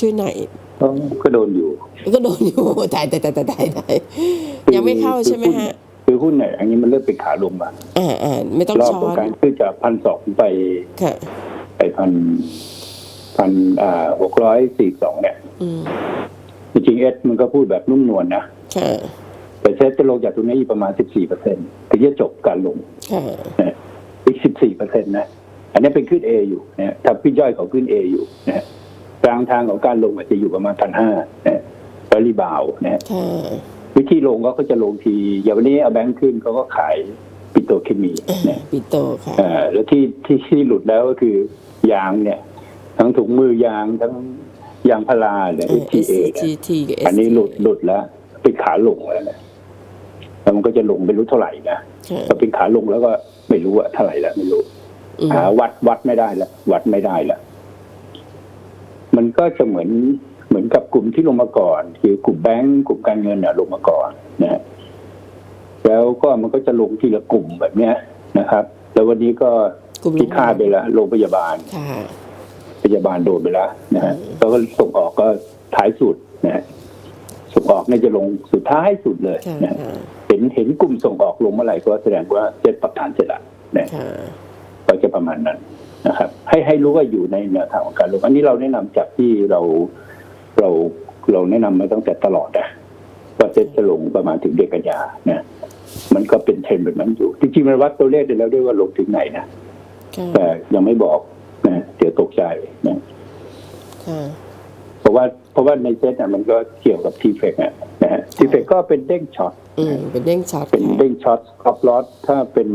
ช่วยหน่อยก็ก็โดนอยู่ ก็โดนอยู่ตายตายตายตายตายตายยังไม่เข้าใช่ไหมฮะ คือหุ้นเนี่ยอันนี้มันเริ่มเป็นขาลงมาอ่าอ่าไม่ต้องรอบช้ขอองนการขึ้นจากพันสองไปค่ะ ไปพันพันอ่าหกร้อยสี่สองเนี่ย อืมจริงๆเอสมันก็พูดแบบนุ่มนวลนะ ค่ะแต่เซตจะลงจากตรงนี้อีกประมาณสิบสี่เปอร์เซ็นต์ถึงจะจบการลงค่ะนะอีกสิบสี่เปอร์เซ็นต์นะ อันนี้เป็นขึ้นเออยู่นะถ้าพี่ย่อยเขาขึ้นเออยู่นะ กลางทางของการลงอาจจะอยู่ประมาณพันห้านะแล้วรีบาวด์นะค่ะวิธีลงก็เขาจะลงที อย่างวันนี้เอาแบงค์ขึ้นเขาก็ขายปิโตรเคมีนะปิโตค่ะเอ่อแล้วที่ที่ที่หลุดแล้วก็คือยางเนี่ย ทั้งถุงมือยางทั้งยางพาราเนี่ยเออทีเอ SCT กับอันนี้หลุดหลุดแล้วเป็นขาลงแล้วนะแล้วมันก็จะลงไม่รู้เท่าไหร่นะค่ะพอเป็นขาลงแล้วก็ไม่รู้ว่าเท่าไหร่แล้วไม่รู้อืมหาวัดวัดไม่ได้แล้ววัดไม่ได้แล้ว มันก็จะเหมือนเหมือนกับกลุ่มที่ลงมาก่อน คือกลุ่มแบงก์กลุ่มการเงินเนี่ยลงมาก่อนนะฮะแล้วก็มันก็จะลงทีละกลุ่มแบบเนี้ยนะครับ แล้ววันนี้ก็กลุ่มพิฆาตไปแล้วโรงพยาบาลค่ะพยาบาลโดนไปแล้วนะฮะอืมแล้วก็ส่งออกก็ท้ายสุดนะฮะส่งออกเนี่ยจะลงสุดท้ายสุดเลยค่ะนะฮะค่ะเห็นเห็นกลุ่มส่งออกลงเมื่อไหร่ก็แสดงว่าเจ็ดปรับฐานเสร็จละนะค่ะก็จะประมาณนั้น นะครับ ให้ให้รู้ว่าอยู่ในแนวทางของการลงอันนี้เราแนะนำจากที่เราเราเราแนะนำมาตั้งแต่ตลอดนะว่าเซ็ตจะลงประมาณถึงเดือนกันยานะมันก็เป็นเทรนด์แบบนั้นอยู่จริงๆมันวัดตัวเลขได้แล้วด้วยว่าลงถึงไหนนะค่ะแต่ยังไม่บอกนะเดี๋ยวตกใจนะค่ะเพ ราะว่าเพราะว่าในเซ็ตน่ะมันก็เกี่ยวกับทีเฟกนะนะฮะทีเฟกก็เป็นเด้งช็อตอืมเป็นเด้งช็อตเป็นค่ะเด้งช็อตครอบลอสถ้าเป็น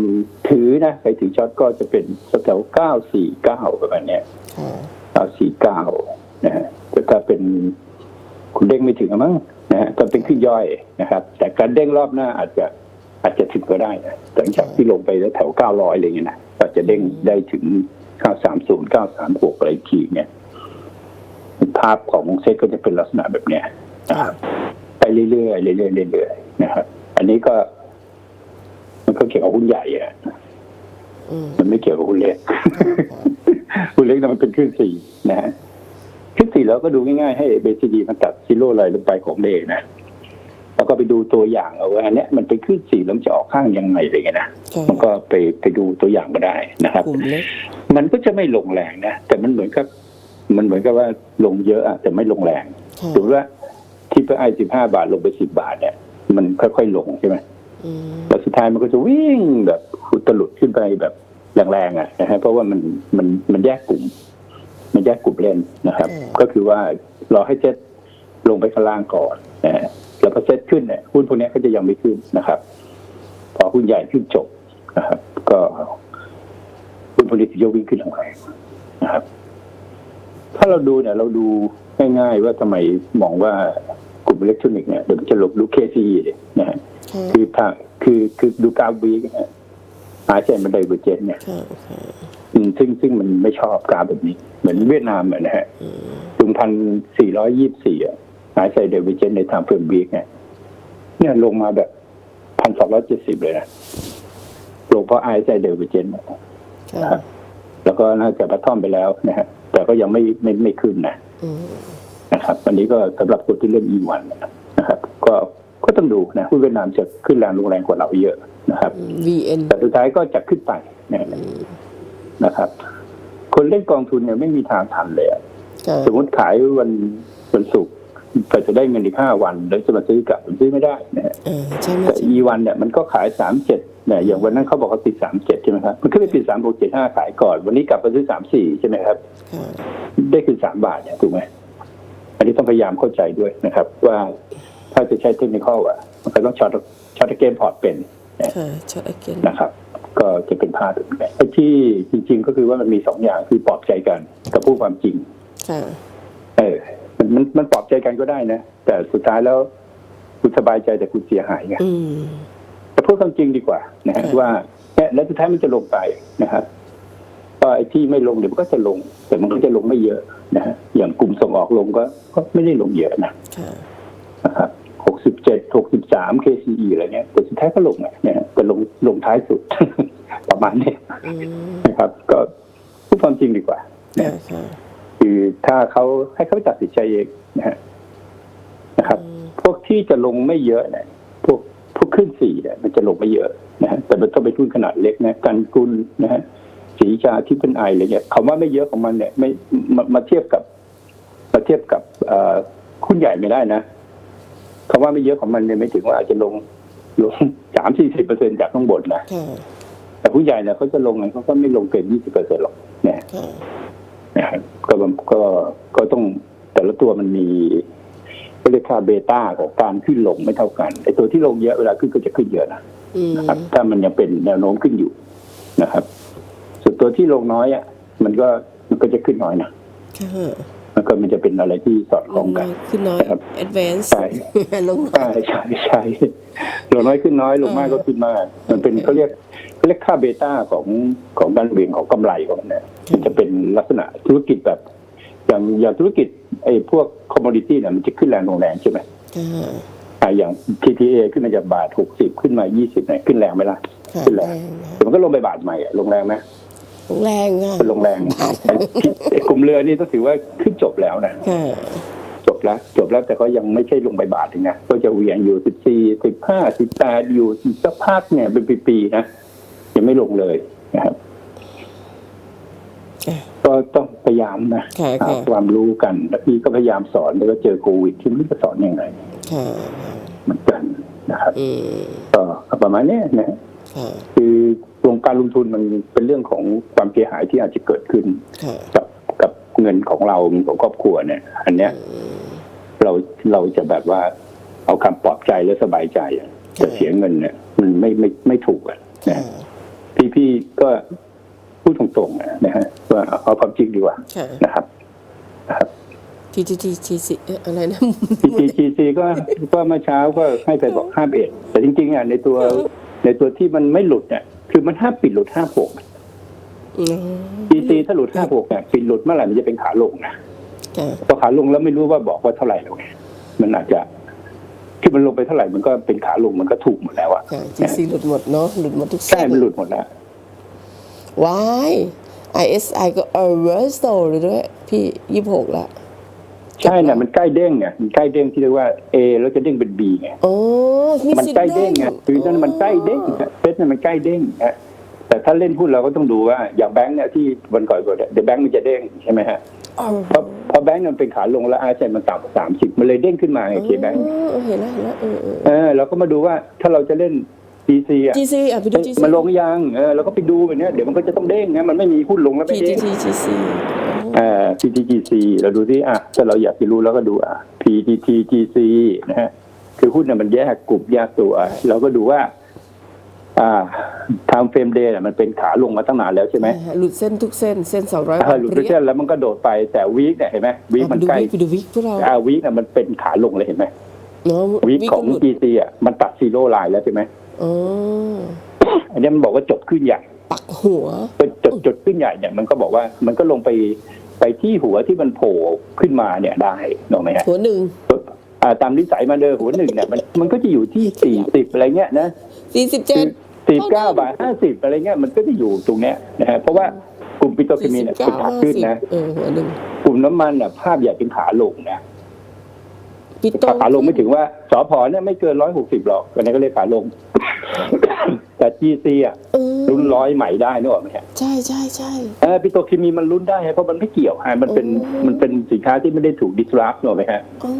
ถือนะใครถือช็อตก็จะเป็นแถวเก้าสี่เก้าประมาณเนี้ยค่ะเก้าสี่เก้านะฮะแต่ถ้าเป็นคุณเด้งไม่ถึงอะมั้งนะฮะก็เป็นขึ้นย่อยนะครับ แต่การเด้งรอบหน้าอาจจะอาจจะถึงก็ได้นะหลังจากที่ลงไปแล้วแถวเก้าร้อยอะไรเงี้ยนะอาจจะเด้งได้ถึงเก้าสามศูนย์เก้าสามหกอะไรอีกทีเนี่ย ภาพของเซตก็จะเป็นลักษณะแบบเนี้ยนะครับไปเรื่อยๆเรื่อยๆเรื่อยๆนะครับ อันนี้ก็ มันก็เกี่ยวกับหุ้นใหญ่อะอืมมันไม่เกี่ยวกับหุ้นเล็กหุ้นเล็กนะมันเป็นคลื่นสี่นะฮะคลื่นสี่แล้วก็ดูง่ายๆให้เบสดีมันตัดซีโร่อะไรลงไปของเลขนะแล้วก็ไปดูตัวอย่างเอาว่าอันเนี้ยมันเป็นคลื่นสี่แล้วมันจะออกข้างยังไงอะไรเงี้ยนะค่ะมันก็ไปไปดูตัวอย่างมาได้นะครับกลุ่มเล็กมันก็จะไม่ลงแรงนะแต่มันเหมือนกับ มันเหมือนกับว่าลงเยอะอะแต่ไม่ลงแรงค่ะถือว่าที่เพื่อไอสิบห้าบาทลงไปสิบาทเนี่ย มันค่อยๆลงใช่ไหมอืมแล้วสุดท้ายมันก็จะวิ่งแบบอุตลุดขึ้นไปแบบแรงๆอะนะฮะเพราะว่ามันมันมันแยกกลุ่ม มันแยกกลุ่มเล่นนะครับ ก็คือว่ารอให้เซ็ตลงไปข้างล่างก่อนนะฮะแล้วพอเซ็ตขึ้นเนี่ยหุ้นพวกเนี้ยก็จะยังไม่ขึ้นนะครับ พอหุ้นใหญ่ขึ้นจบนะครับ ก็หุ้นพวกนี้จะวิ่งขึ้นแรงๆนะครับ ถ้าเราดูเนี่ยเราดูง่ายๆว่าทำไมมองว่ากลุ่มอิเล็กทรอนิกส์เนี่ยเดี๋ยวมันจะหลบดู KCE เนี่ยนะฮะค่ะคือทางคือคือดูกราฟวีกนะหายใจมันไดเวอร์เจนเนี่ยค่ะค่ะอืมซึ่งซึ่งมันไม่ชอบกราฟแบบนี้ เหมือนเวียดนามอะนะฮะอืมถึงพันสี่ร้อยยี่สิบสี่อะหายใจไดเวอร์เจนในทางเพิ่มวีกเนี่ยเนี่ยลงมาแบบพันสองร้อยเจ็ดสิบเลยนะลงเพราะหายใจไดเวอร์เจนค่ะแล้วก็น่าจะพัททอมไปแล้วนะฮะ แต่ก็ยังไม่ไม่ไม่ขึ้นนะอืมนะครับวันนี้ก็สำหรับคนที่เล่น E1 นะครับ ก็ก็ต้องดูนะหุ้นเวียดนามจะขึ้นแรงลงแรงกว่าเราเยอะนะครับอืม VN แต่สุดท้ายก็จะขึ้นไปนะอืมนะครับ คนเล่นกองทุนเนี่ยไม่มีทางทันเลยอะค่ะสมมติขายวันวันศุกร์แต่จะได้เงินอีกห้าวัน แล้วจะมาซื้อกลับมันซื้อไม่ได้นะฮะเออใช่ไหมแต่ใช่ E1 เนี่ยมันก็ขายสามเจ็ด เนี่ยอย่างวันนั้นเขาบอกเขาติดสามเจ็ดใช่ไหมครับ มันขึ้นไปติดสามหกเจ็ดห้าขายก่อน วันนี้กลับมาซื้อสามสี่ใช่ไหมครับค่ะได้คือสามบาทเนี่ยถูกไหมอันนี้ต้องพยายามเข้าใจด้วยนะครับ ว่าถ้าจะใช้เทคนิคอะ มันก็ต้องช็อตช็อตเกมพอร์ตเป็นค่ะช็อตเกนนะครับ ก็จะเป็นพลาดตรงนี้ไอ้ที่จริง ๆ ก็คือว่ามันมีสองอย่างคือปลอบใจกันกับพูดความจริงค่ะเออมันมันมันปลอบใจกันก็ได้นะ แต่สุดท้ายแล้วคุณสบายใจแต่คุณเสียหายไง อืมแต่พูดความจริงดีกว่านะฮะค่ะว่าเนี่ยแล้วสุดท้ายมันจะลงไปนะครับก็ไอ้ที่ไม่ลงเดี๋ยวมันก็จะลง แต่มันก็จะลงไม่เยอะนะฮะอย่างกลุ่มส่งออกลงก็ก็ไม่ได้ลงเยอะนะค่ะนะครับหกสิบเจ็ดหกสิบสาม KCE อะไรเงี้ยแต่สุดท้ายก็ลงอะเนี่ยแต่ลงลงท้ายสุด ประมาณนี้อืมนะครับ ก็พูดความจริงดีกว่าค่ะค่ะคือถ้าเขาให้เขาตัดสินใจเองนะฮะนะครับ พวกที่จะลงไม่เยอะเนี่ยพวกพวก ขึ้นสี่เนี่ยมันจะลงไม่เยอะนะฮะแต่มันต้องเป็นหุ้นขนาดเล็กนะกันกุลนะฮะสีชาที่เป็นไออะไรเงี้ยคำว่าไม่เยอะของมันเนี่ยไม่มามาเทียบกับมาเทียบกับเอ่อหุ้นใหญ่ไม่ได้นะคำว่าไม่เยอะของมันเนี่ยไม่ถึงว่าอาจจะลงลงสามสี่สิบเปอร์เซ็นจากข้างบนนะค่ะแต่ผู้ใหญ่เนี่ยเขาจะลงไงเขาก็ไม่ลงเกินยี่สิบเปอร์เซ็นหรอกเนี่ยค่ะนะครับก็ก็ก็ต้องแต่ละตัวมันมี ก็เรียกค่าเบต้าของการขึ้นลงไม่เท่ากันไอ้ตัวที่ลงเยอะเวลาขึ้นก็จะขึ้นเยอะนะอืมนะครับ ถ้ามันยังเป็นแนวโน้มขึ้นอยู่นะครับ ส่วนตัวที่ลงน้อยอะมันก็มันก็จะขึ้นน้อยนะค่ะมันก็มันจะเป็นอะไรที่สอดคลล้องงกัน้อนยขึ้นน้อยครับ advance ใช่ลงน้ใช่อยใช่ใช่ลงน้อยขึ้นน้อยลงมากก็ขึ้นมากมันเป็นเขาเรียกเขาเรียกค่าเบต้าของของการเบี่ยงของกำไรของมันเนี่ยมันจะเป็นลักษณะธุรกิจแบบอย่างอย่างธุรกิจ ไอ้พวกคอมม o ดิตี้เนี่ยมันจะขึ้นแรงลงแรงใช่ไหมค่ะอ่าอย่าง TTA ขึ้นมาจากบาทหกสิบขึ้นมายี่สิบเนี่ยขึ้นแรงไหมล่ะค่ะขึ้นแรแรงงนะแต่มันก็ลงไปบาทใหม่อะลงแรงไหมลงแรงค่ะเป็นลงแรงไอ้ที่ไอ้กลุ่มเรือนี่ต้องถือว่าขึ้นจบแล้วนะค่ะจบแล้ว จบแล้วแต่ก็ยังไม่ใช่ลงไปบาทถึงนะก็จะเหวี่ยงอยู่สิบสี่สิบห้าสิบแปดอยู่อีกสักพักเนี่ยเป็นปีๆนะยังไม่ลงเลยนะครับค่ะ ก็ต้องพยายามนะค่ะหาค่ะความรู้กันแล้วพี่ก็พยายามสอนแล้วก็เจอโควิดที่ไม่รู้จะสอนยังไงค่ะเหมือนกันนะครับอืมก็ประมาณเนี้ยนะค่ะคือวงการลงทุนมันเป็นเรื่องของความเสียหายที่อาจจะเกิดขึ้นค่ะกับกับเงินของเราเงินของครอบครัวเนี่ย อันเนี้ยอืมเราเราจะแบบว่า เอาคำปลอบใจและสบายใจอะจะเสียเงินเนี่ย มันไม่ไม่ไม่ถูกอะนะค่ะพี่พี่ก็พู ดตรงๆนะฮะว่าเอาความจริงดีกว่าค่ะนะครับนะครับทีทีทีทีสิเอ๊ะอะไรนะ PTGC ก็ก็เมื่อเช้าก็ให้ไปบอกห้ามเอ็ดแต่จริงๆอะในตัวในตัวที่มันไม่หลุดเนี่ยคือมันห้ามปิดหลุดห้าหกอืม GC ถ้าหลุดห้าหกเนี่ยปิดหลุดเมื่อไหร่มันจะเป็นขาลงนะค่ะพอขาลงแล้วไม่รู้ว่าบอกว่าเท่าไหร่แล้วไงมันอาจจะคือมันลงไปเท่าไหร่มันก็เป็นขาลงมันก็ถูกหมดแล้วอะค่ะทีซีหลุดหมดเนาะหลุดหมดทุกใช่มันหลุดหมดแล้ว ว้าย ISI ก็ a r e s t o เลยด้วยพี่ยี่หกละใช่เนี่ยมันใกล้เด้งไงมันใกล้เด้งที่เรียกว่า A แล้วจะเด้งเป็น B ไงโอ้มีมันสิทใกล้ธิ์เด้งไงคือนั่นมันใกล้เด้งเฟสเนี่ยมันใกล้เด้งนะแต่ถ้าเล่นหุ้นเราก็ต้องดูว่าอย่างแบงค์เนี่ยที่วันก่อนก่อนเดี๋ยวแบงค์มันจะเด้งใช่ไหมฮะอ๋อเพราะเพราะแบงค์มันเป็นขาลงแล้วอาเซมันต่ำกว่าสามสิบมันเลยเด้งขึ้นมาไงเคแบงค์อ๋อเห็นแล้วเห็นแล้วเออเออเออเราก็มาดูว่าถ้าเราจะเล่น GC อะ GC อะไปดู GC มันลงยังเออเราก็ไปดูแบบเนี้ยเดี๋ยวมันก็จะต้องเด้งนะมันไม่มีหุ้นลงแล้วไม่เด้ง PTT GC เอ่อ PTGC เราดูที่อะถ้าเราอยากจะรู้เราก็ดูอะ PTTGC นะฮะคือหุ้นเนี่ยมันแยกกลุ่มแยกตัวเราก็ดูว่า อ่าทางเฟรมเดย์มันเป็นขาลงมาตั้งนานแล้วใช่ไหมอ่าหลุดเส้นทุกเส้นเส้นสองร้อยเออหลุดไปเส้นแล้วมันก็โดดไปแต่วีคเนี่ยเห็นไหมวีคไปมันดูใกล้วิกไปดูวิกพวกเราอ่าวีคเนี่ยมันเป็นขาลงเลยเห็นไหมเนาะวีคของก็หลุด GC อะมันตัดซีโร่ไลน์แล้วใช่ไหม อ๋ออันนี้มันบอกว่าจบขึ้นใหญ่ปักหัวเป็นจดจดขึ้นใหญ่เนี่ยมันก็บอกว่ามันก็ลงไปไปที่หัวที่มันโผล่ขึ้นมาเนี่ยได้ถูกไหมฮะหัวหนึ่งอ่าตามนิสัยมันเดิมหัวหนึ่งเนี่ยมันมันก็จะอยู่ที่สี่สิบอะไรเงี้ยนะสี่สิบคืเจ็ดอสี่เก้าบาทห้าสิบอะไรเงี้ยมันก็จะอยู่ตรงเนี้ยนะฮะเพราะว่ากลุ่มปิโตรเคสี่มีสิบเนี่ยเก้าเป็นขาห้าขึ้นสิบนะเออหัวหนึ่งกลุ่มน้ำมันน่ะภาพใหญ่เป็นขาลงนะ ปิโตขาลงไม่ถึงว่าสอพอเนี่ยไม่เกินร้อยหกสิบหรอกอันนี้ก็เรียกขาลง แต่ GC อะเออลุ้นร้อยใหม่ได้นึกออกไหมฮะใช่ใช่ใช่เออปิโตรเคมีมันลุ้นได้ฮะเพราะมันไม่เกี่ยวฮะมันเป็นโอ้มันเป็นสินค้าที่ไม่ได้ถูกดิสรับนึกออกไหมฮะอ๋อ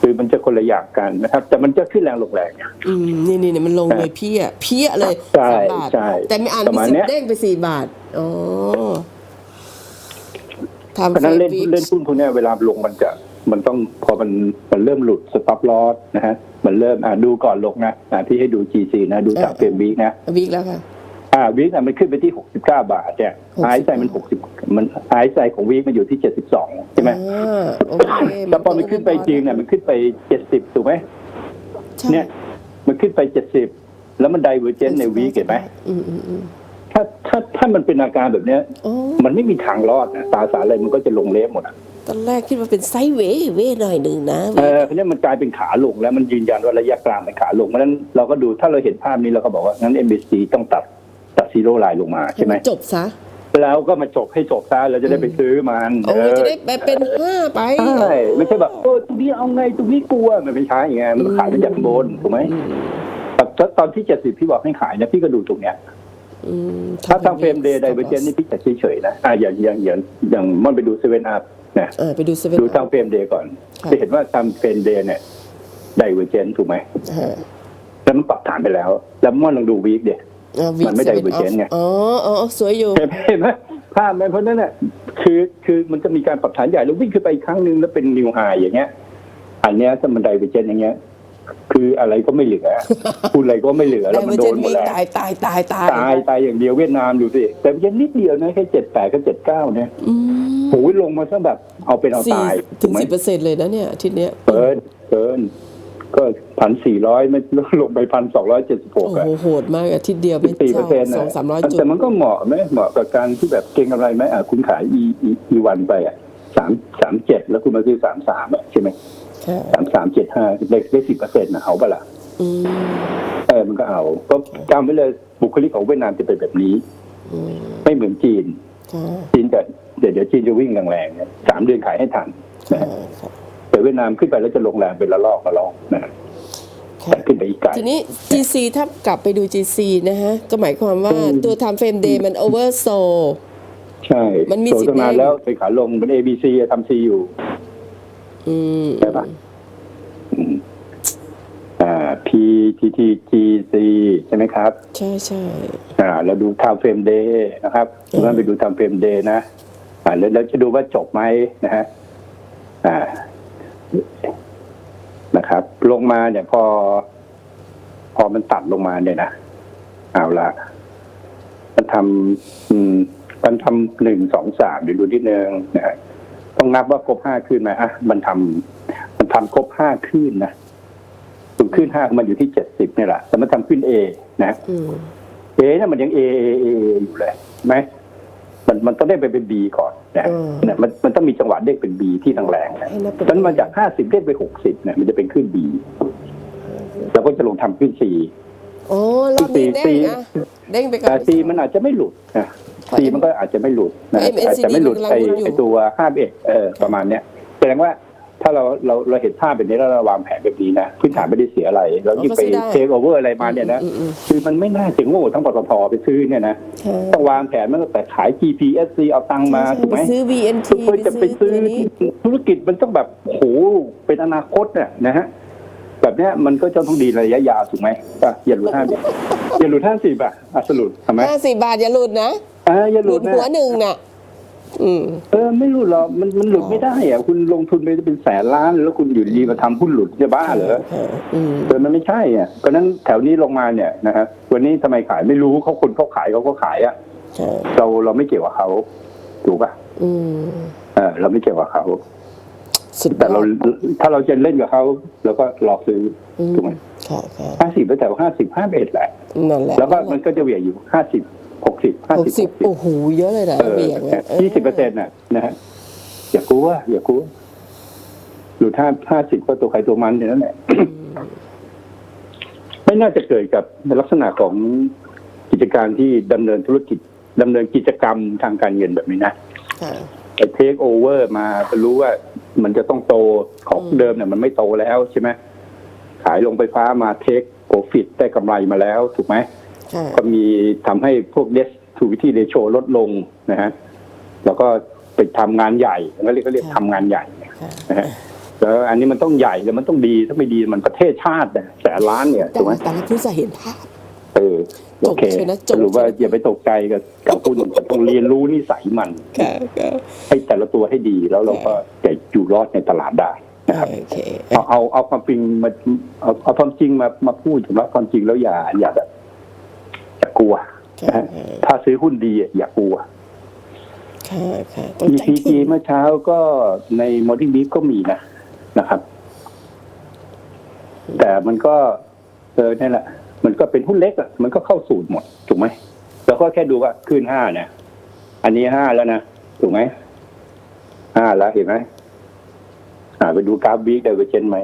คือมันจะคนละอย่างกันนะครับ แต่มันจะขึ้นแรงลงแรงเนี่ยอืมนี่นี่นี่มันลงเลยเพี้ยเพี้ยเลยใช่สามบาทใช่แต่ไม่อ่านประมีมาณสิบเนี้ยเด้งไปสี่บาทอ๋อทำเพราะฉะนั้นเล่นฟซเล่นหุ้นพวกเนี้ยเวลาลงมันจะ มันต้องพอมันมันเริ่มหลุดสต็อปลอสนะฮะมันเริ่มอ่าดูก่อนลงนะอ่าพี่ให้ดู GC นะ ดูจากเฟรมวีคนะวิกแล้วค่ะอ่าวีคน่ะมันขึ้นไปที่69บาทเนี่ย69ไอซ์ไซมัน60มันไอซ์ไซของวีคมันอยู่ที่72ใช่ไหมอ่าโอเคแล้วพอมันขึ้นไปจริงเนี่ยมันขึ้นไป70ถูกไหมใช่เนี่ย มันขึ้นไป70แล้วมันไดเวอร์เจนในวีคเห็นไหมอืมอืมอืมถ้าถ้าถ้ามันเป็นอาการแบบเนี้ยอ๋อมันไม่มีทางรอดนะตราสารอะไรมันก็จะลงเละหมดอะ ตอนแรกคิดว่าเป็นไซด์เวย์เวย์หน่อยหนึ่งนะเออเพราะฉะนั้นมันกลายเป็นขาลงแล้วมันยืนยันว่าระยะกลางเป็นขาลงเพราะฉะนั้นเราก็ดูถ้าเราเห็นภาพนี้เราก็บอกว่างั้น MBC ต้องตัดตัดซีโร่ไลน์ลงมาใช่ไหมจบซะแล้วก็มาจบให้จบซะเราจะได้ไปซื้อมันโอ้ยจะได้ไปเป็นห้าไปใช่ไม่ใช่แบบโอ้ตรงนี้เอาไงตรงนี้กลัวมันไม่ใช่ไงมันขายมาจากบนถูกไหมแต่ตอนที่เจ็ดสิบพี่บอกให้ขายนะพี่ก็ดูตรงเนี้ยอืมถ้าทางเฟรมเดย์ไดเวอร์เจนนี่พี่จะเฉยๆนะอ่าอย่างอย่างอย่างอย่างมันไปดูเซเว่นอัพ นะอ่าไปดูเซเว่นดูทางเฟรมเดย์ก่อนค่ะจะเห็นว่าทางเฟรมเดย์เนี่ยไดเวอร์เจนถูกไหมอ่าแล้วมันปรับฐานไปแล้ว แล้วมันลองดูวีคเดียอ่า week มันไม่ seven divergent off ไงอ๋ออ๋อสวยอยู่เห็นไหมเห็นไหมภาพไหมเพราะฉะนั้นน่ะคือคือมันจะมีการปรับฐานใหญ่แล้ววิ่งขึ้นไปอีกครั้งหนึ่งแล้วเป็นนิวไฮอย่างเงี้ย อันเนี้ยถ้ามันไดเวอร์เจนอย่างเงี้ยคืออะไรก็ไม่เหลือพูดอะไรก็ไม่เหลือไดแล้วมัเวนอร์โดเจนนหมดวีแล้วตายตายตายตายตายตายอย่างเดียวเวียดนามดูสิแต่ยังนิดเดียวนะแค่เจ็ดแปดกับเจ็ดเก้าเนี่ยอืม โอ้ยลงมาซะแบบเอาเป็นเอาสี่ตายถึถูกงไหมสิบเปอร์เซ็นต์เลยนะเนี่ยอาทิตย์เนี้ยเกินเกิน ก็พันสี่ร้อยไม่ลงไปพันสองร้อยเจ็ดสิบหโอ้กโหอะโหดมากอาทิตย์เดียวไม่สี่เปอร์เซ็นต์สองสามร้อยจุด แต่มันก็เหมาะไหมเหมาะกับการที่แบบเก่งกำไรไหมอะคุณขายอีอีอีวันไปอะสามสามเจ็ดแล้วคุณมาซื้อสามสามอะใช่ไหมค่ะสามสามเจ็ดห้าเลขเลขสิบเปอร์เซ็นต์นะเอาปะล่ะอืมเออมันก็เอา ก็จำไว้เลยบุคลิกของเวียดนามจะเป็นแบบนี้ อืมไม่เหมือนจีน ค่ะจีนจะ เดี๋ยวเดี๋ยวจีนจะวิ่งแรงๆเนี่ยสามเดือนขายให้ทันนะค่ะฮะค่ะแต่เวียดนามขึ้นไปแล้วจะลงแรงเป็นละลอกละลอกนะฮะค่ะแต่ขึ้นไปอีกไกลทีนี้ GC ถ้ากลับไปดู GC นะฮะ ก็หมายความว่าอืมตัว time frame day มัน over so ใช่ มันมีโซสิทธิ์ตั้งนานเด้งแล้วไปขาลงเป็น A B C ทำ C อยู่อืมใช่ปะอืมอ่า P T T G C ใช่ไหมครับ ใช่ใช่อ่าเราดู time frame day นะครับอืมเราไปดู time frame day นะอ่าแล้ว แล้วจะดูว่าจบไหมนะฮะอ่านะครับ ลงมาเนี่ยพอ พอมันตัดลงมาเนี่ยนะเอาละมันทำอืมมันทำหนึ่งสองสามเดี๋ยวดูนิดนึงนะฮะต้องนับว่าครบห้าขึ้นไหมอะมันทำมันทำครบห้าขึ้นนะส่วนขึ้นห้ามันอยู่ที่เจ็ดสิบเนี่ยแหละแต่มันทำขึ้นเอนะอืมเอเนี่ยมันยังเอเอเออยู่เลยไหม มันมันต้องได้ไปเป็นบีก่อนนะเนี่ยมันมันต้องมีจังหวะเด้งเป็นบีที่แรงๆนะให้นับเป็นฉะนั้นมาจากห้าสิบเด้งไปหกสิบเนี่ยมันจะเป็นขึ้นบีแล้วก็จะลงทำขึ้นซีโอ้รอบนี้เด้งสี่อะเด้งไปกับแต่ซีมันอาจจะไม่หลุดนะเพราะซีมันก็อาจจะไม่หลุดนะเพราะ MACD อาจจะไม่หลุดมันกำลังไอหลุดอยู่ไอตัวห้าเอ็ดเออประมาณเนี้ยแสดงว่า ถ้าเราเราเราเห็นภาพแบบนี้แล้วเราวางแผนแบบนี้นะพื้นฐานไม่ได้เสียอะไรแล้วยิ่งไปเทคโอเวอร์อะไรมาเนี่ยนะอืมอืมคือมันไม่น่าจะโง่ทั้งปตทไปซื้อเนี่ยนะค่ะต้องวางแผนมันตั้งแต่ขาย GPSC เอาตังค์มาถูกไหมไปซื้อ VNT เพื่อจะไปซื้อตัวนี้ธุรกิจมันต้องแบบโอ้โหเป็นอนาคตเนี่ยนะฮะแบบเนี้ยมันก็จะต้องดีระยะยาวถูกไหมอะอย่าหลุดห้าสิบอย่าหลุดห้าสิบอะอะสรุปทำไหมห้าสิบบาทอย่าหลุดนะอ่าอย่าหหลุลุดดนะหัวหนึ่งน่ะ อืม เออไม่หลุดหรอกมันมันหลุดไม่ได้อะคุณลงทุนไปเป็นแสนล้าน แล้วคุณอยู่ดีๆมาทำหุ้นหลุดจะบ้าเหรอค่ะอืม เออมันไม่ใช่อะเพราะฉะนั้นแถวนี้ลงมาเนี่ยนะฮะวันนี้ทำไมขายไม่รู้เขาคนเขาขายเขาก็ขายอะค่ะเราเราไม่เกี่ยวกับเขาถูกป่ะอืมเออเราไม่เกี่ยวกับเขาสุดยแต่อเราดถ้าเราจะเล่นกับเขาเราก็หลอกซื้ออืมถูกไหมค่ะค่ะห้าสิบแล้วแต่ห้าสิบห้าเอ็ดแหละ นั่นแหละแล้วก็มันก็จะเหวี่ยงอยู่ห้าสิบหก สิบห้าหกสิบสิบโอ้โหเยอะเลยนะเออเบี่ยงอะยี่สิบเปอร์เซ็นต์น่ะนะฮะอย่ากลัวอย่ากลัวอยู่ท่าห้าสิบก็ตัวใครตัวมันอย่างนั้นแหละ ไม่น่าจะเกิดกับลักษณะของกิจการที่ดำเนินธุรกิจดำเนินกิจกรรมทางการเงินแบบนี้นะค่ะ ไอ้เทคโอเวอร์มาก็รู้ว่ามันจะต้องโตของอืม เดิมเนี่ยมันไม่โตแล้วใช่ไหมขายลงไฟฟ้ามาเทคโปรฟิตได้กำไรมาแล้ว ถูกไหมค่ะ ก็มีทำให้พวกเดสทูวิตี้เรโชลดลงนะฮะแล้วก็ไปทำงานใหญ่เขาเรียกเขาเรียกทำงานใหญ่ค่ะนะฮะแล้วอันนี้มันต้องใหญ่แล้วมันต้องดีถ้าไม่ดีมันประเทศชาตินะแสนล้านเนี่ยแต่ถูกไหมแต่ละผู้จะเห็นภาพเออโอเคจบเชียวนะจบสรุปว่าเชียวนะอย่าไปตกใจกับกับหุ้นต้องเรียนรู้นิสัยมันค่ะค่ะให้แต่ละตัวให้ดีแล้วเราก็จะอยู่รอดในตลาดได้นะครับโอเคเอาเอาเอาความจริงมาเอาเอาความจริงมามาพูดถึงว่าความจริงแล้วอย่าอย่าแบบอย่า กลัวนะค่ะฮะถ้าซื้อหุ้นดีอะอย่ากลัวค่ะค่ะต้องใจ EPG ถึงเมื่อเช้าก็ในมอร์นิ่งบีฟก็มีนะนะครับ แต่มันก็เออนี่นแหละ มันก็เป็นหุ้นเล็กอะมันก็เข้าสูตรหมด ถูกไหมเราก็แค่ดูว่าขึ้นห้าเนี่ยอันนี้ห้าแล้วนะ ถูกไหมห้าแล้วเห็นไหมอ่าไปดูกราฟบิ๊กไดเวอร์เจนไหม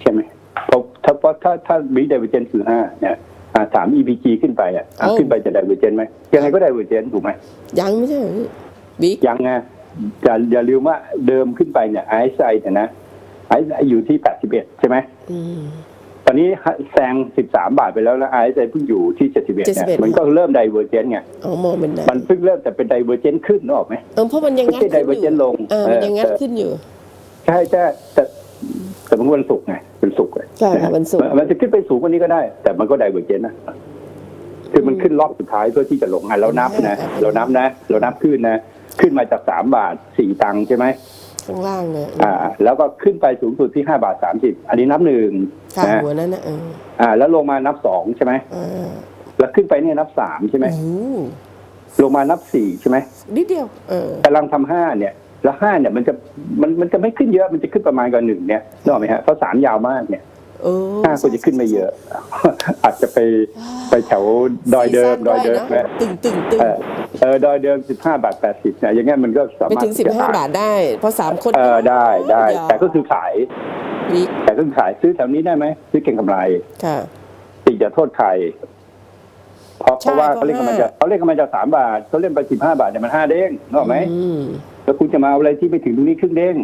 ใช่ไหมเพราะถ้าเพราะถ้าถ้าบิ๊กไดเวอร์เจนคือห้าเนี่ยอ่าอ่า สาม EPG ขึ้นไปอะอะโอ้ขึ้นไปจะไดเวอร์เจนไหมยังไงก็ไดเวอร์เจนถูกไหมยังไม่ใช่เหรอพี่บิ๊กยังไงอย่าอย่าลืมว่าเดิมขึ้นไปเนี่ยไอซ์ไอเนี่ยนะไอซ์อยู่ที่ 81 ใช่ไหม อืม ตอนนี้แซง 13 บาทไปแล้วแล้วไอซ์ไอเพิ่งอยู่ที่ 71เนี่ย71 มันก็เริ่มไดเวอร์เจนไงเอามองเป็นได้มันเพิ่งเริ่มแต่เป็นไดเวอร์เจนขึ้นนึกออกไหม เออเพราะมันยังงัดไม่ใช่ขึ้นอยู่ divergent ลงเออมันยังงัดเออ ขึ้นอยู่ ใช่ใช่แต่แต่ มันก็วันศุกร์ไงเป็นศุกร์เลยใช่ค่ะวันศุกร์มันจะขึ้นไปสูงกว่านี้ก็ได้ แต่มันก็ไดเวอร์เจนนะคือมันขึ้นรอบสุดท้ายเพื่อที่จะลงอะเรานับนะเรานับนะ เรานับขึ้นนะ ขึ้นมาจากสามบาทสี่ตังค์ใช่ไหมข้างล่างเนี่ยอ่า แล้วก็ขึ้นไปสูงสุดที่ห้าบาทสามสิบอันนี้นับหนึ่งข้างนะหัวนั้นนะเอออ่า แล้วลงมานับสองใช่ไหมเออแล้วขึ้นไปเนี่ยนับสามใช่ไหมโอ้โหลงมานับสี่ใช่ไหมนิดเดียวเออกำลังทำห้าเนี่ย แล้วห้าเนี่ยมันจะมันมันจะไม่ขึ้นเยอะมันจะขึ้นประมาณกับหนึ่งเนี่ยนึกออกไหมฮะเพราะสามยาวมากเนี่ยเออห้าควรจะขึ้นไม่เยอะ อาจจะไปไปแถวดอยเดิมดอยเดิมซีซั่นนะตึงตึงตึงเออเออดอยเดิมสิบห้าบาทแปดสิบเนี่ยอย่างเงี้ยมันก็สาไปมารถถึงสิบห้าบาทได้เพราะสามคนเออได้ได้ยาวแต่ก็คือขายบิ๊กแต่ก็คือขายซื้อแถวนี้ได้ไหมซื้อเก่งกำไรค่ะติจะโทษใครเพราะเพใช่ราะว่าเพราะเขาเล่นกันมาห้าจากเขาเล่นกันมาจากสามบาทเขาเล่นไปสิบห้าบาทเนี่ยมันห้าเด้งนึกออกไหมอืม แล้วคุณจะมาเอาอะไรที่ไปถึงตรงนี้ครึ่งเด้ง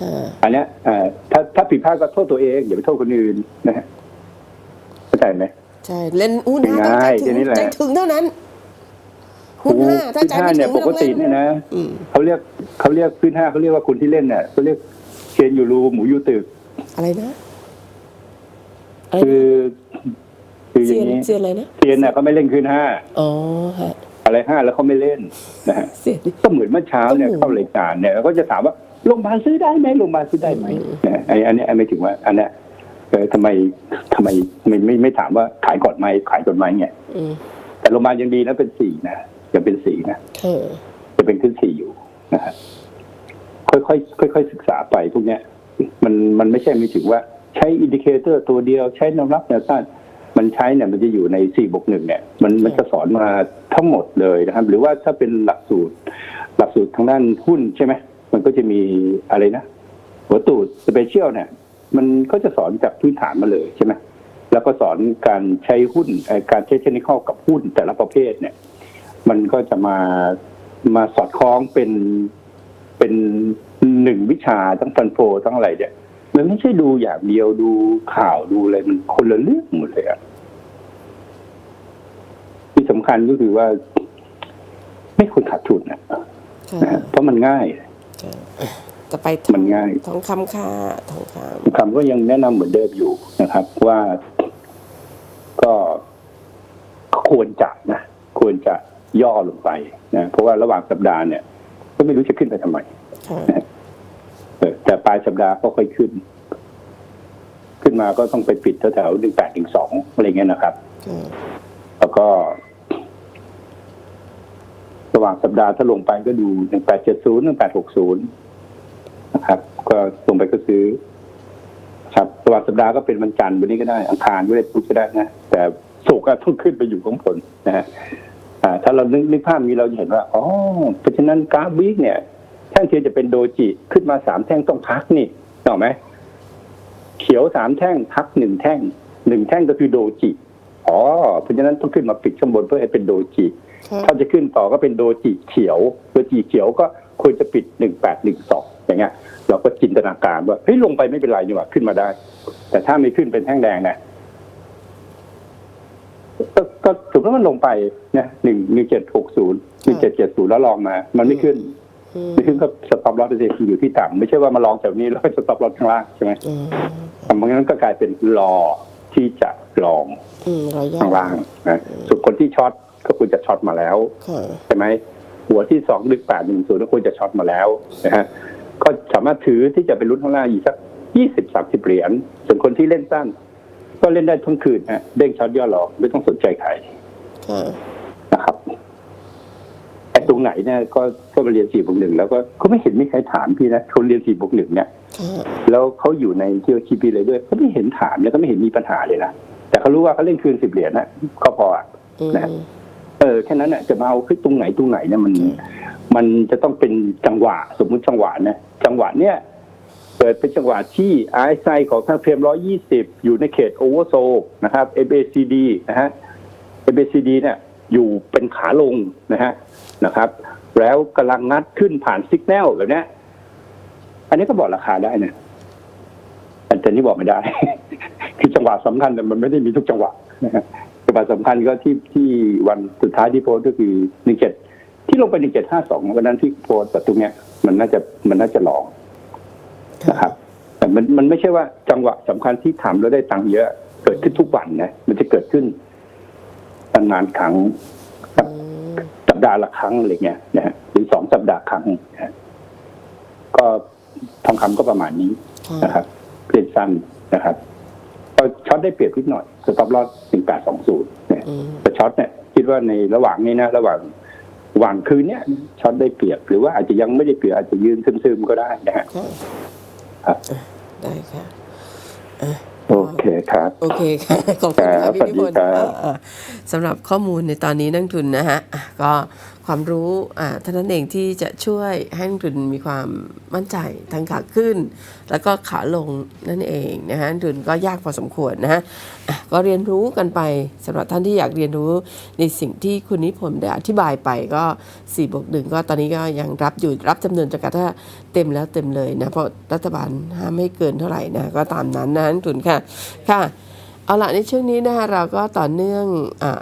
ค่ะอันเนี้ยเอ่อถ้าถ้าผิดพลาดก็โทษตัวเอง อย่าไปโทษคนอื่นนะฮะเข้าใจไหมใช่เล่นหุ้นห้าต้องใจง่ายๆถึงแค่นี้แหละใจถึงเท่านั้นหุ้นห้าถ้าใจไม่พื้นห้าถึเนี่ยงปไม่กต้องติเล่นเนี่ยนะอืมเขาเรียกเขาเรียกพื้นห้าเขาเรียกว่าคนที่เล่นเนี่ยเขาเรียกเคนยูรูหมูยูตึก อะไรนะอะไรคือคืออเซียย่านงนี้เซียนอะไรนะเซียนเนี่ยเขาไม่เล่นคืนห้าอ๋อฮะ อะไรห้าแล้วเขาไม่เล่นนะฮะเซียนก็เหมือนเมื่อเช้าเนี่ยก็หมูเข้ารายการเนี่ยก็จะถามว่าโรงพยาบาลซื้อได้ไหมโรงพยาบาลซื้อได้ไหมอืมนะอันนี้อันนี้อันไม่ถึงว่าอันเนี้ยเออทำไมทำไมไม่ไม่ไม่ถามว่าขายก่อนไหมขายก่อนไหมเนี่ยอืมแต่โรงพยาบาลยังดีนะเป็นสี่นะยังเป็นสี่นะเออจะเป็นขึ้นสี่อยู่นะฮะค่อยๆค่อยๆศึกษาไปพวกเนี้ย มันมันไม่ใช่ไม่ถึงว่าใช้อินดิเคเตอร์ตัวเดียวใช้แนวรับแนวต้าน มันใช้เนี่ยมันจะอยู่ในสี่บวกหนึ่งเนี่ยมันมันจะสอนมาทั้งหมดเลยนะครับ หรือว่าถ้าเป็นหลักสูตร หลักสูตรทางด้านหุ้นใช่ไหมมันก็จะมีอะไรนะ หัวตูดสเปเชียลเนี่ย มันก็จะสอนจากพื้นฐานมาเลยใช่ไหมแล้วก็สอนการใช้หุ้นเอ่อการใช้เทคนิคกับหุ้นแต่ละประเภทเนี่ย มันก็จะมามาสอดคล้องเป็นเป็นหนึ่งวิชาทั้งฟันโฟทั้งอะไรเนี่ย มันไม่ใช่ดูอย่างเดียวดูข่าวดูอะไรมันคนละเรื่องหมดเลยอะที่สำคัญก็คือว่า ไม่ควรขาดทุนนะค่ะนะฮะเพราะมันง่ายจะไปมันง่ายทองคำค่ะทองคคำก็ยังแนะนำเหมือนเดิมอยู่นะครับ ว่าก็ควรจะนะควรจะย่อลงไปนะเพราะว่าระหว่างสัปดาห์เนี่ย ก็ไม่รู้จะขึ้นไปทำไมำค่ะเออแต่ปลายสัปดาห์ก็ค่อยขึ้น ขึ้นมาก็ต้องไปปิดแถวๆหนึ่งแปดหนึ่งสองอะไรเงี้ยนะครับค่ะแล้วก็ระหว่างสัปดาห์ถ้าลงไปก็ดูหนึ่งแปดเจ็ดศูนย์หนึ่งแปดหกศูนย์นะครับ ก็ลงไปก็ซื้อ ครับระหว่างสัปดาห์ก็เป็นวันจันทร์วันนี้ก็ได้ อังคารก็ได้พุธก็ได้นะ แต่สุกร์ก็ต้องขึ้นไปอยู่ข้างบนนะฮะอ่าถ้าเรานึกนึกภาพนี้เราจะเห็นว่าอ๋อเพราะฉะนั้นกราฟวีคเนี่ยแท่งเทียนจะเป็นโดจิขึ้นมาสามแท่งต้องพักนี่ถูกไหม เขียวสามแท่งพักหนึ่งแท่งหนึ่งแท่งก็คือโดจิอ๋อเพราะฉะนั้นต้องขึ้นมาปิดข้างบนเพื่อให้เป็นโดจิค่ะถ้าจะขึ้นต่อก็เป็นโดจิเขียวโดจิเขียวก็ควรจะปิดหนึ่งแปดหนึ่งสองอย่างเงี้ย เราก็จินตนาการว่าเฮ้ยลงไปไม่เป็นไรนี่หว่าขึ้นมาได้ แต่ถ้าไม่ขึ้นเป็นแท่งแดงนะก็ก็ถือว่ามันลงไปนะหนึ่งหนึ่งเจ็ดหกศูนย์หนึ่งเจ็ดเจ็ดศูนย์แล้วลองมา มันไม่ขึ้น อืมไม่ขึ้นก็สต็อปลอสเอยู่ที่ต่ำไม่ใช่ว่ามาลองแถวนี้แล้วก็สต็อปลอสข้างล่างใช่ไหมอืมทำเพราะงั้นก็กลายเป็นรอที่จะลองอืมเรายอข้างล่างนะส่วนคนที่ช็อตก็ควรจะช็อตมาแล้วค่ะใช่ไหมหัวที่สองลึกแปดหนึ่งศูนย์ก็ควรจะช็อตมาแล้วนะฮะก็สามารถถือที่จะเป็นรุ่นข้างล่างอีกสักยี่สิบสามสิบเหรียญส่วนคนที่เล่นสั้น ก็เล่นได้ทั้งคืนฮะเด้งช็อตย่อหลอกไม่ต้องสนใจใคร ค่ะ นะครับไอ้ต รงไหนเนี่ยก็ก็มาเรียนสี่บวกหนึ่งแล้วก็ก็ไม่เห็นมีใครถามพี่นะคนเรียนสี่บวกหนึ่งเนี่ยค่ะแล้วเขาอยู่ในเที่ยวคีพีเลยด้วยก็ไม่เห็นถามแล้วก็ไม่เห็นมีปัญหาเลยนะแต่เขารู้ว่าเขาเล่นคืนสิบเหรียญนะก็พออะอืมนะเออแค่นั้นน่ะจะมาเอาขึ้นตรงไหนตรงไหนเนี่ยมัน มันจะต้องเป็นจังหวะสมมุติจังหวะนะจังหวะเนี่ยเกิดเป็นจังหวะที่ RSI ของทางเฟรม120อยู่ในเขตโอเวอร์โซนะครับ MACD นะฮะ MACD เนี่ยอยู่เป็นขาลงนะฮะ นะครับ แล้วกำลังงัดขึ้นผ่านสัญญาณแบบนี้อันนี้ก็บอกราคาได้นะแต่นี่บอกไม่ได้ คือจังหวะสำคัญแต่มันไม่ได้มีทุกจังหวะจังหวะสำคัญก็ที่ที่วันสุดท้ายที่โพสก็คือหนึ่งเจ็ดที่ลงไปหนึ่งเจ็ดห้าสองวันนั้นที่โพสต์แต่ตรงเนี้ยมันน่าจะมันน่าจะหลองนะครับแต่มันมันไม่ใช่ว่าจังหวะสำคัญที่ทำแล้วได้ตังค์เยอะ เกิดขึ้นทุกวันนะมันจะเกิดขึ้นตั้งงานครั้ง ดาห์ละครั้งอะไรเงี้ยนะฮะหรือสองสัปดาห์ครั้งนะฮะก็ทองคำก็ประมาณนี้ค่ะนะครับเล่นสั้นนะครับก็ช็อตได้เปรียบนิดหน่อยสต็อปลอสหนึ่งแปดสองศูนย์เนี่ยอืมแต่ช็อตเนี่ยคิดว่าในระหว่างนี้นะระหว่างระหว่างคืนเนี้ยช็อตได้เปรียบ หรือว่าอาจจะยังไม่ได้เปรียบอาจจะยืนซึมๆก็ได้นะฮะค่ะครับได้ค่ะ โอเคครับ โอเคค่ะขอบคุณครัค่ะบพี่นิพนธ์สวัสดีครับอ่าๆสำหรับข้อมูลในตอนนี้นักทุนนะฮะอะก็ความรู้อ่าเท่านั้นเองที่จะช่วยให้นักทุนมีความมั่นใจทั้งขาขึ้น แล้วก็ขาลงนั่นเองนะฮะนักทุนก็ยากพอสมควรนะฮะก็เรียนรู้กันไปสำหรับท่านที่อยากเรียนรู้ในสิ่งที่คุณนิพนธ์ได้อธิบายไปก็4บวกหนึ่งก็ตอนนี้ก็ยังรับอยู่รับจำนวนจำกัดถ้าเต็มแล้วเต็มเลยนะเพราะรัฐบาลห้ามไม่เกินเท่าไหร่นะก็ตามนั้นนะนักทุนค่ะค่ะเอาละในช่วงนี้นะคะเราก็ต่อเนื่องอ่า